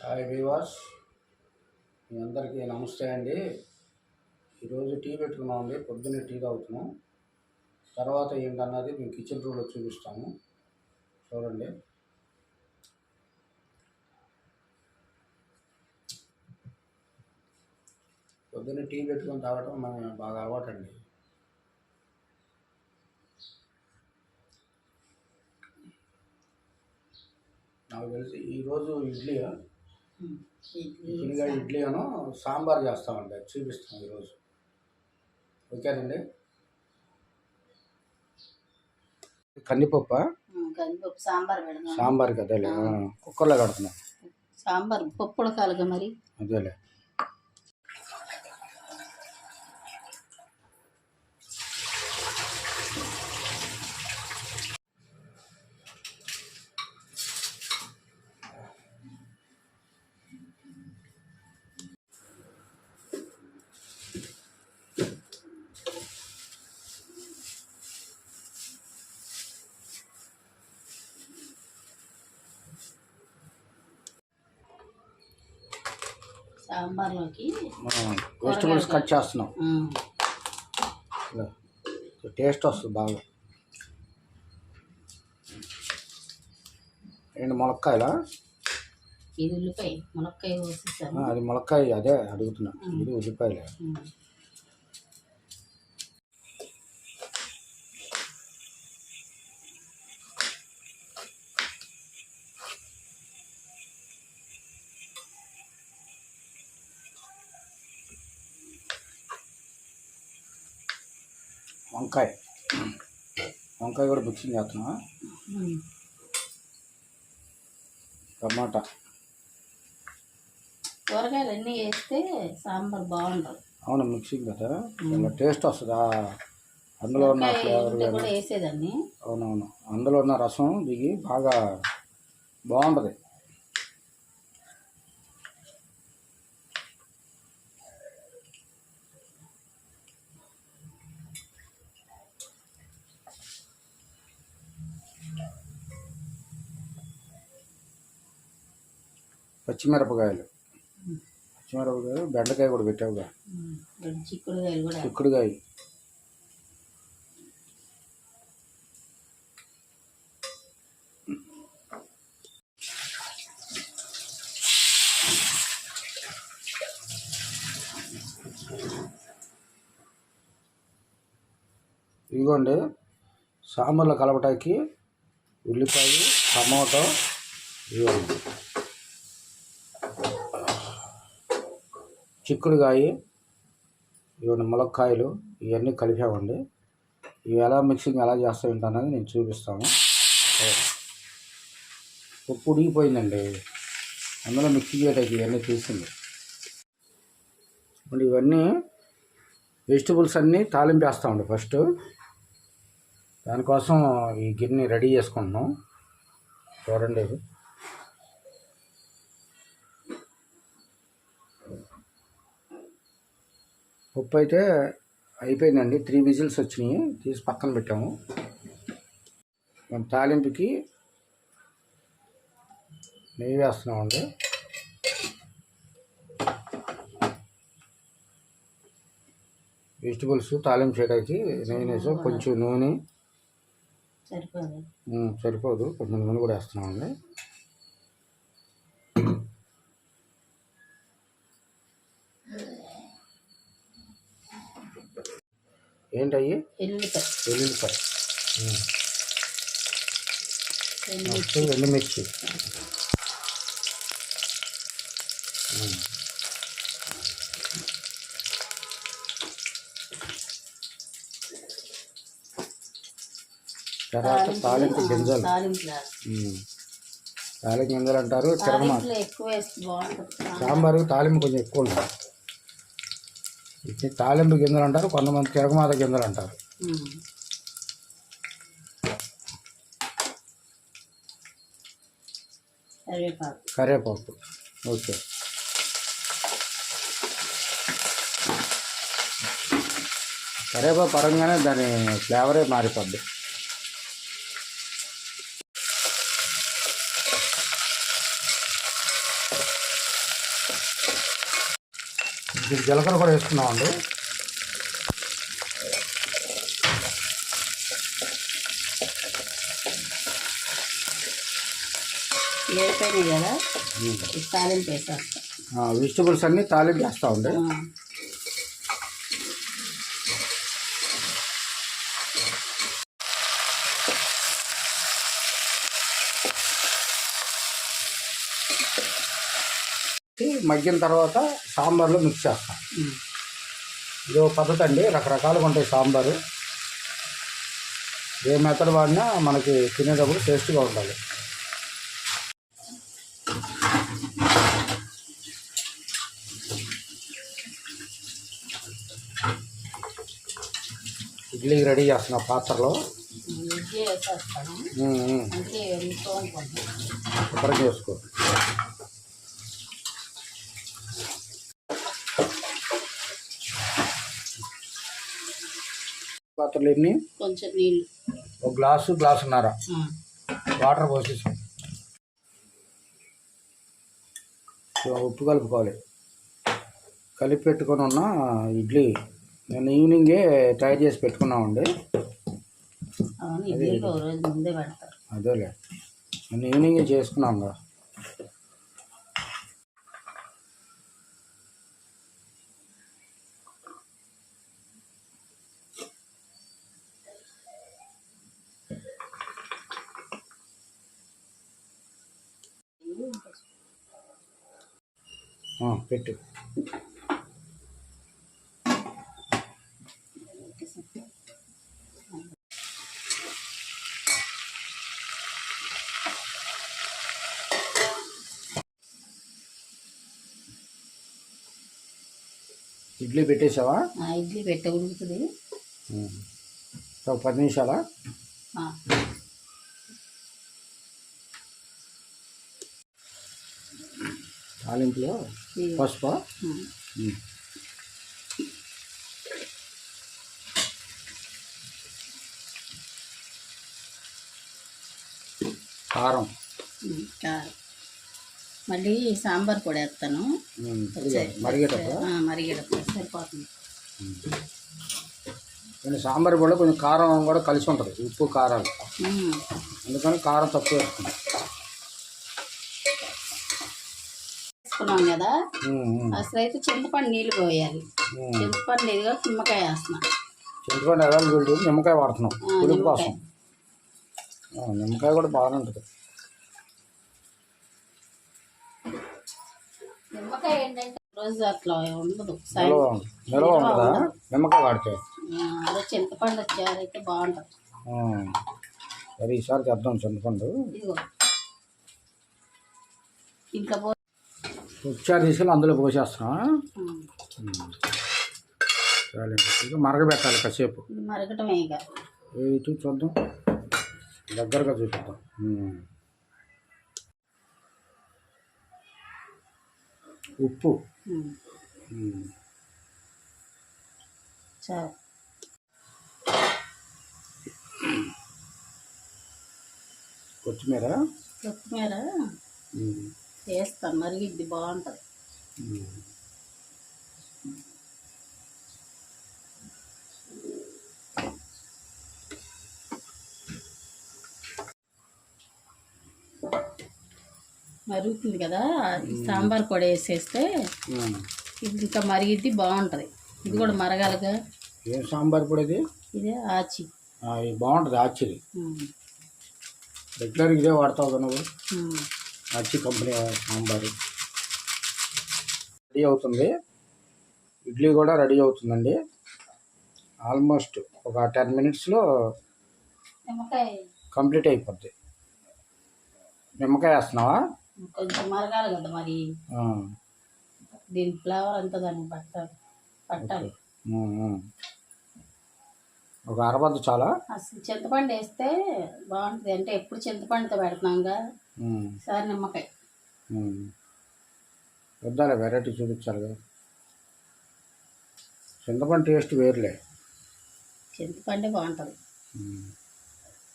Hi వివాస్ మీ అందరికీ నమస్తే అండి. ఈరోజు టీ పెట్టుకున్నామండి. పొద్దున్నే టీ తాగుతున్నాం. తర్వాత ఏంటన్నది మేము కిచెన్ రూమ్లో చూపిస్తాము. చూడండి. పొద్దున్నే టీ పెట్టుకొని తాగడం మన బాగా అలవాటండి. నాకు తెలిసి ఈరోజు ఇడ్లీ ఇడ్లీగా ఇడ్లీ అను సాంబార్ చేస్తామండి అది చూపిస్తాం ఈరోజు. ఓకేనండి? కందిపప్పు? కందిపప్పు సాంబార్ పెడదాం. ఆ, కుక్కర్లో కడుతున్నాం సాంబార్ పప్పు ఉడకాలిగా మరి. అదేలే. సాంబార్లోకి వెజిటబుల్స్ కట్ చేస్తున్నాం. టేస్ట్ వస్తుంది బాగా. ఏంటి ములక్కాయలా? ఇది ఉల్లిపాయ. కోసేసాను అది ములక్కాయ అదే అడుగుతున్నా. ఇది ఉల్లిపాయలే. వంకాయ. వంకాయ కూడా మిక్సింగ్ చేస్తున్నా. టమాటా. కూరగాయలు అన్నీ వేస్తే సాంబార్ బాగుంటుంది అవును మిక్సింగ్ కదా. టేస్ట్ వస్తుందా? అందులో ఉన్న ఫ్లేవర్ వేసేదాన్ని. అవునవును. అందులో ఉన్న రసం దిగి బాగా బాగుంటుంది. పచ్చిమిరపకాయలు. పచ్చిమిరపకాయలు బెండకాయ కూడా పెట్టావుగా. చిక్కుడుకాయలు కూడా. చిక్కుడుకాయ. ఇదిగోండి సాంబార్లో కలపటానికి ఉల్లిపాయ టమాటో ఇవ్వండి చిక్కుడుగాయ ఇవన్నీ ములక్కాయలు ఇవన్నీ కలిపామండి. ఇవి ఎలా మిక్సింగ్ ఎలా చేస్తాం ఏంటనేది నేను చూపిస్తాను. ఉప్పు ఉడికిపోయిందండి. అందులో మిక్సీ చేయడానికి ఇవన్నీ తీసింది. ఇప్పుడు ఇవన్నీ వెజిటబుల్స్ అన్నీ తాలింపేస్తామండి ఫస్ట్ దానికోసం ఈ గిన్నె రెడీ చేసుకుంటున్నాం. చూడండి. ఉప్పు అయితే అయిపోయిందండి. త్రీ విజిల్స్ వచ్చినాయి. తీసి పక్కన పెట్టాము. మేము తాలింపుకి నెయ్యి వేస్తున్నామండి. వెజిటబుల్స్ తాలింపు చేయడానికి నెయ్యి వేసి. కొంచెం నూనె. సరిపోదు. కొంచెం నూనె కూడా వేస్తున్నామండి. ఏంటయ్యి? ఎల్లుల్లిపాయ వెల్లుల్లిపాయ ఉమ్. ఎల్లుల్లి నెక్స్ట్ ఎండుమిర్చి. తర్వాత తాలింపు గింజలు. తాలింపులో. ఉమ్. తాలింపు గింజలు అంటారు తిరగమాత తాలింపులో ఎక్కువ వేస్తే బాగుంటుంది. సాంబారు తాలింపు కొంచెం ఎక్కువ ఉంటుంది. తాలింపు గింజలు అంటారు కొంతమంది తిరగమాత గింజలు అంటారు. కరివేపాకు. ఓకే. కరివేపాకు పరంగానే దాని ఫ్లేవరే మారిపోద్ది. ఇది జీలకర్ర కూడా వేసుకున్నామండి కదా? తాలింపు వేసేస్తా. వెజిటబుల్స్ అన్నీ తాలింపు వేస్తా ఉండే. మగ్గిన తర్వాత సాంబార్లో మిక్స్ చేస్తాం. ఇది ఒక పద్ధతి అండి రకరకాలుగా ఉంటాయి సాంబారు. ఏ మెథడ్ వాడినా మనకి తినేటప్పుడు టేస్ట్గా ఉండాలి. ఇడ్లీకి రెడీ చేస్తున్నా పాత్రలో. శుభ్రం చేసుకో. పాత్రలు ఎన్ని? కొంచెం నీళ్ళు. ఒక గ్లాసు గ్లాసున్నర. వాటర్ పోసేసాం. ఉప్పు కలుపుకోవాలి. కలిపి పెట్టుకొని ఉన్న ఇడ్లీ నేను ఈవినింగే తయారు చేసి పెట్టుకున్నామండి. అదేలే. నేను ఈవినింగే చేసుకున్నాం కదా పెట్టు. ఇడ్లీ పెట్టేసావా ఇడ్లీ పెట్ట ఉడుకుతుంది ఉం. ఒక పది నిమిషాలా? తాలింపులో పసుపు. కారం. మళ్ళీ సాంబార్ పొడి వేస్తాను. మరిగేటప్పుడు. మరిగేటప్పుడు సరిపోతుంది. కొంచెం సాంబార్ కూడా కొంచెం కారం కూడా కలిసి ఉంటుంది. ఉప్పు కారాలు. అందుకని కారం తక్కువ వేసుకుంటాం. వేసుకున్నాం కదా అసలు అయితే చింతపండు నీళ్ళు పోయాలి. చింతపండు ఇదిగో నిమ్మకాయ వేస్తున్నా. చింతపండు అవైలబిలిటీ నిమ్మకాయ వాడుతున్నాం. పులుపు నిమ్మకాయ. కోసం. ఆ, నిమ్మకాయ కూడా బాగానే ఉంటుంది. నిమ్మకాయ ఏంటంటే రోజు అట్లా ఉండదు. నిల్వ సాయంత్రం నిల్వ ఉంటుందా నిమ్మకాయ వాడితే. ఆ, అదే చింతపండు వచ్చారైతే బాగుంటుంది. ఈసారి చింతపండు. ఇంకా ఉచ్చారు తీసుకెళ్ళి అందులో పోసేస్తున్నాం ఇక మరగబెట్టాలి కాసేపు. మరగటమే ఇక. ఇటు చూద్దాం. దగ్గరగా చూపిద్దాం. ఉప్పు. చాలు. కొత్తిమీర? కొత్తిమీర. వేస్తాను మరిగిద్ది బాగుంటుంది. మరుగుతుంది కదా సాంబార్ పొడి వేసేస్తే. ఇది ఇంకా మరిగిద్ది బాగుంటుంది. ఇది కూడా మరగాలిగా. ఏం సాంబార్ పొడి ఇది? ఇదే ఆచి. బాగుంటుంది ఆచిది. రెగ్యులర్ ఇదే వాడతావు నువ్వు? ఆచి కంపెనీ సాంబారు. రెడీ అవుతుంది. ఇడ్లీ కూడా రెడీ అవుతుందండి. ఆల్మోస్ట్ ఒక టెన్ మినిట్స్లో కంప్లీట్ అయిపోద్ది. నిమ్మకాయ వేస్తున్నావా? కొంచెం మరగాలి కదా మరి. దీని ఫ్లేవర్ అంతా దానికి పట్టాలి. పట్టాలి. ఒక అరబద్ద చాలా? అసలు చింతపండు వేస్తే బాగుంటుంది. అంటే ఎప్పుడు చింతపండుతో పెడుతున్నాంగా? ఉమ్, సార్ నిమ్మకాయ. వద్దాలే వెరైటీ చూపించాలి కదా. చింతపండు టేస్ట్ వేరులే. చింతపండే బాగుంటుంది.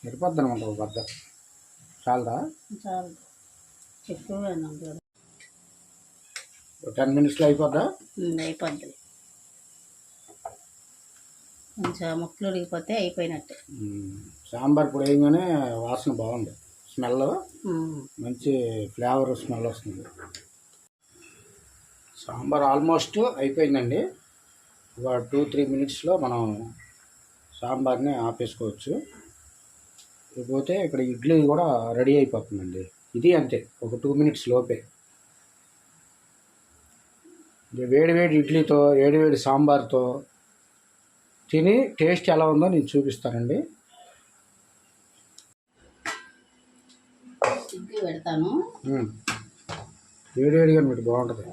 సరిపోద్ది అనమాట బద్ద చాలదా? చాలు. టెన్ మినిట్స్లో అయిపోద్దా? అయిపోద్ది. కొంచెం ముక్కలు ఉడికిపోతే అయిపోయినట్టే. సాంబార్ ఇప్పుడు వేయగానే వాసన బాగుంది. స్మెల్ మంచి ఫ్లేవర్ స్మెల్ వస్తుంది. సాంబార్ ఆల్మోస్ట్ అయిపోయిందండి. ఒక టూ త్రీ మినిట్స్లో మనం సాంబార్ని ఆపేసుకోవచ్చు. ఇకపోతే ఇక్కడ ఇడ్లీ కూడా రెడీ అయిపోతుందండి. ఇది అంతే ఒక టూ మినిట్స్ లోపే. ఇది వేడి వేడి ఇడ్లీతో వేడి వేడి సాంబార్తో తిని టేస్ట్ ఎలా ఉందో నేను చూపిస్తానండి ఇడ్లీ పెడతాను. మ్మ్. వేడి వేడిగా మీకు బాగుంటుంది.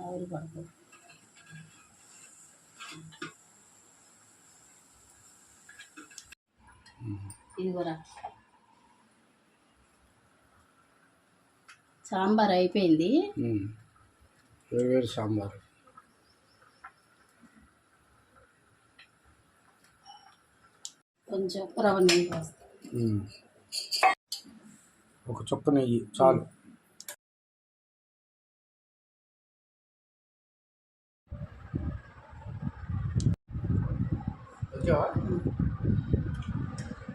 ఆవిరి పడుతుంది ఇది కూడా సాంబార్ అయిపోయింది. వేడి సాంబార్. కొంచెం రవ్వ నెయ్యి పోస్తాను. ఒక చుక్క నెయ్యి చాలు.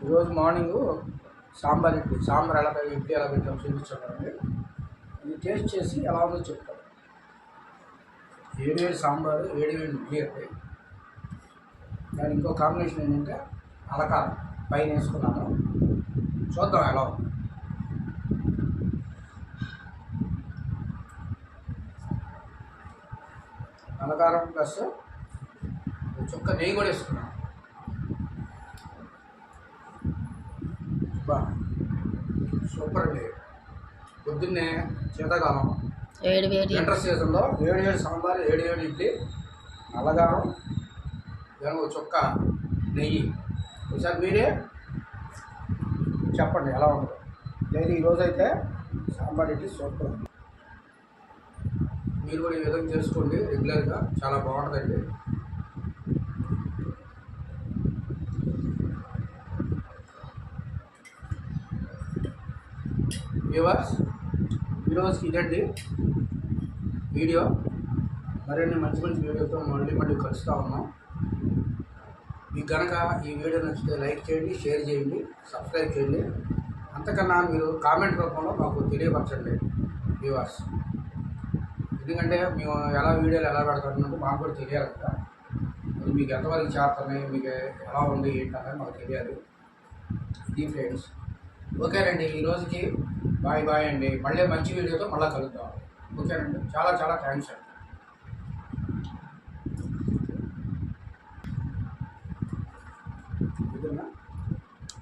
ఈరోజు మార్నింగ్ సాంబార్ ఇడ్లీ సాంబార్ ఎలా పెట్టి ఇడ్లీ ఎలా పెట్టాం చూపించామండి ఇది టేస్ట్ చేసి ఎలా ఉందో చెప్తాను. ఏడు వేడి సాంబార్ ఏడు వేడి ఇడ్లీ అంటే దాని ఇంకో కాంబినేషన్ ఏంటంటే అలకారం పైన వేసుకున్నాను. చూద్దాం ఎలా ఉంది. అలకారం ప్లస్ చుక్క నెయ్యి కూడా వేసుకున్నాను. సూపర్ అండి. పొద్దున్నే శీతాకాలం. వేడి వేడి. వింటర్ సీజన్లో వేడి వేడి సాంబార్ వేడి వేడి ఇడ్లీ దాని ఒక చుక్క నెయ్యి. ఈసారి మీరే చెప్పండి ఎలా ఉంటుందో డైలీ ఈరోజు అయితే సాంబార్ ఇడ్లీ సూపర్ మీరు కూడా ఈ విధంగా చేసుకోండి రెగ్యులర్గా. చాలా బాగుంటుందండి. వ్యూవర్స్ ఈరోజుకి ఇదండి వీడియో. మరిన్ని మంచి మంచి వీడియోతో మళ్ళీ మళ్ళీ కలుస్తూ ఉన్నాం. మీకు కనుక ఈ వీడియో నచ్చితే లైక్ చేయండి షేర్ చేయండి సబ్స్క్రైబ్ చేయండి. అంతకన్నా మీరు కామెంట్ రూపంలో మాకు తెలియపరచండి వ్యూవర్స్ ఎందుకంటే మేము ఎలా వీడియోలు ఎలా పెడతామన్నది మాకు కూడా తెలియాలి కదా. అది మీకు ఎంతవరకు చేస్తున్నాయి మీకు ఎలా ఉంది ఏంటనేది మాకు తెలియాలి. ఇది ఫ్రెండ్స్ ఓకేనండి ఈ రోజుకి బాయ్ బాయ్ అండి. మళ్ళీ మంచి వీడియోతో మళ్ళీ కలుద్దాం. ఓకేనండి చాలా చాలా థ్యాంక్స్ అండి.